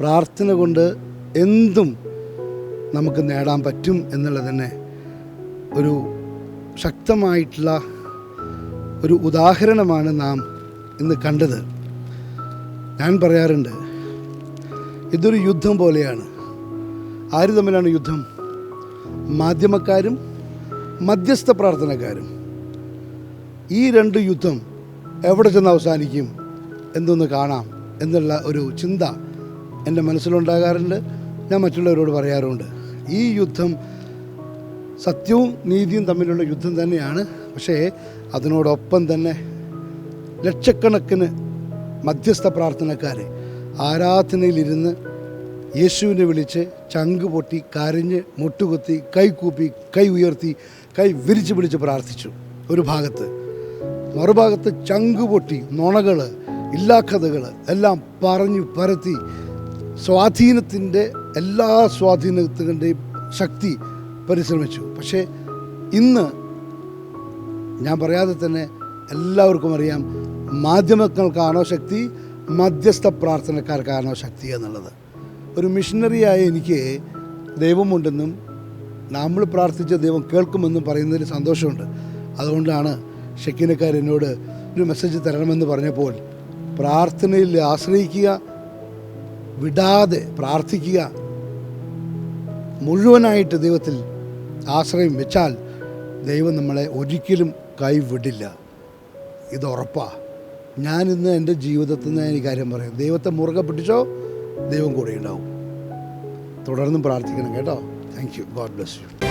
പ്രാർത്ഥന കൊണ്ട് എന്തും നമുക്ക് നേടാൻ പറ്റും എന്നുള്ളത് തന്നെ ഒരു ശക്തമായിട്ടുള്ള ഒരു ഉദാഹരണമാണ് നാം ഇന്ന് കണ്ടത്. ഞാൻ പറയാറുണ്ട് ഇതൊരു യുദ്ധം പോലെയാണ്. ആര് തമ്മിലാണ് യുദ്ധം? മാധ്യമക്കാരും മധ്യസ്ഥ പ്രാർത്ഥനക്കാരും. ഈ രണ്ട് യുദ്ധം എവിടെ ചെന്ന് അവസാനിക്കും? എന്തൊന്ന് കാണാം എന്നുള്ള ഒരു ചിന്ത എന്റെ മനസ്സിലുണ്ടാകാറുണ്ട്. ഞാൻ മറ്റുള്ളവരോട് പറയാറുണ്ട്. ഈ യുദ്ധം സത്യവും നീതിയും തമ്മിലുള്ള യുദ്ധം തന്നെയാണ്. പക്ഷേ അതിനോടൊപ്പം തന്നെ ലക്ഷക്കണക്കിന് മധ്യസ്ഥ പ്രാർത്ഥനക്കാരെ ആരാധനയിലിരുന്ന് യേശുവിനെ വിളിച്ച് ചങ്ക് പൊട്ടി കരഞ്ഞ് മുട്ടുകുത്തി കൈകൂപ്പി കൈ ഉയർത്തി കൈ വിരിച്ച് പിടിച്ച് പ്രാർത്ഥിച്ചു. ഒരു ഭാഗത്ത്. മറുഭാഗത്ത് ചങ്ക് പൊട്ടി നുണകൾ ഇല്ലാക്കഥകൾ എല്ലാം പറഞ്ഞു പരത്തി സ്വാധീനത്തിന്റെ എല്ലാ സ്വാധീനത്തിന്റെയും ശക്തി പരിശ്രമിച്ചു. പക്ഷേ ഇന്ന് ഞാൻ പറയാതെ തന്നെ എല്ലാവർക്കും അറിയാം മാധ്യമങ്ങൾക്കാണോ ശക്തി മധ്യസ്ഥ പ്രാർത്ഥനക്കാർക്കാണോ ശക്തി എന്നുള്ളത്. ഒരു മിഷനറിയായ എനിക്ക് ദൈവമുണ്ടെന്നും നമ്മൾ പ്രാർത്ഥിച്ച ദൈവം കേൾക്കുമെന്നും പറയുന്നതിൽ സന്തോഷമുണ്ട്. അതുകൊണ്ടാണ് ഷെക്കിനക്കാർ എന്നോട് ഒരു മെസ്സേജ് തരണമെന്ന് പറഞ്ഞപ്പോൾ പ്രാർത്ഥനയിൽ ആശ്രയിക്കുക വിടാതെ പ്രാർത്ഥിക്കുക. മുഴുവനായിട്ട് ദൈവത്തിൽ ആശ്രയം വെച്ചാൽ ദൈവം നമ്മളെ ഒരിക്കലും കൈവിടില്ല. ഇത് ഉറപ്പാ. ഞാനിന്ന് എന്റെ ജീവിതത്തിൽ നിന്ന് ഈ കാര്യം പറയാം. ദൈവത്തെ മുറുകെ പിടിച്ചോ ദൈവം കൂടെ ഉണ്ടാവും. തുടർന്നും പ്രാർത്ഥിക്കണം കേട്ടോ. Thank you God bless you